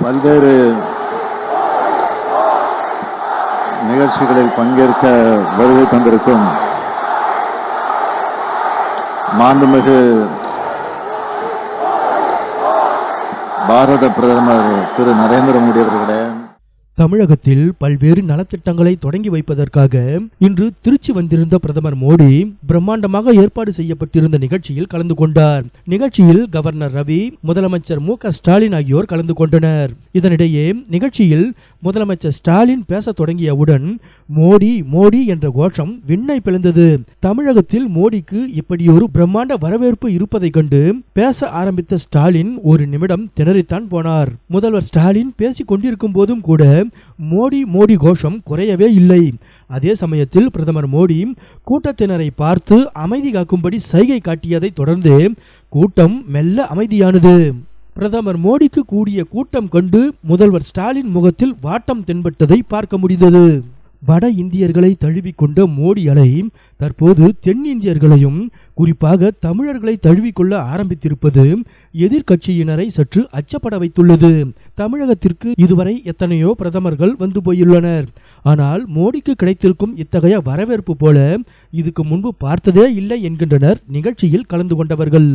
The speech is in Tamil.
பல்வேறு நிகழ்ச்சிகளில் பங்கேற்க வருகை தந்திருக்கும் மாண்புமிகு பாரத பிரதமர் திரு நரேந்திர மோடி அவர்களே தமிழகத்தில் பல்வேறு நலத்திட்டங்களை தொடங்கி வைப்பதற்காக இன்று திருச்சி வந்திருந்த பிரதமர் மோடி பிரம்மாண்டமாக ஏற்பாடு செய்யப்பட்டிருந்த நிகழ்ச்சியில் கலந்து கொண்டார். நிகழ்ச்சியில் கவர்னர் ரவி முதலமைச்சர் மு க ஸ்டாலின் ஆகியோர் கலந்து கொண்டனர். இதனிடையே நிகழ்ச்சியில் முதலமைச்சர் ஸ்டாலின் பேச தொடங்கியவுடன் மோடி மோடி என்ற கோஷம் விண்ணை பிளந்தது. தமிழகத்தில் மோடிக்கு இப்படியொரு பிரம்மாண்ட வரவேற்பு இருப்பதைக் கண்டு பேச ஆரம்பித்த ஸ்டாலின் ஒரு நிமிடம் திணறித்தான் போனார். முதல்வர் ஸ்டாலின் பேசிக் கொண்டிருக்கும் போதும் கூட மோடி மோடி கோஷம் குறையவே இல்லை. அதே சமயத்தில் பிரதமர் மோடி கூட்டத்தினரை பார்த்து அமைதி காக்கும்படி சைகை காட்டியதைத் தொடர்ந்து கூட்டம் மெல்ல அமைதியானது. பிரதமர் மோடிக்கு கூடிய கூட்டம் கண்டு முதல்வர் ஸ்டாலின் முகத்தில் வாட்டம் தென்பட்டதை பார்க்க முடிந்தது. வட இந்தியர்களை தழுவிக்கொண்ட மோடி அலை தற்போது தென்னிந்தியர்களையும் குறிப்பாக தமிழர்களை தழுவிக்கொள்ள ஆரம்பித்திருப்பது எதிர்க்கட்சியினரை சற்று அச்சப்பட வைத்துள்ளது. தமிழகத்திற்கு இதுவரை எத்தனையோ பிரதமர்கள் வந்து போயுள்ளனர். ஆனால் மோடிக்கு கிடைத்திருக்கும் இத்தகைய வரவேற்பு போல இதுக்கு முன்பு பார்த்ததே இல்லை என்கின்றனர் நிகழ்ச்சியில் கலந்து கொண்டவர்கள்.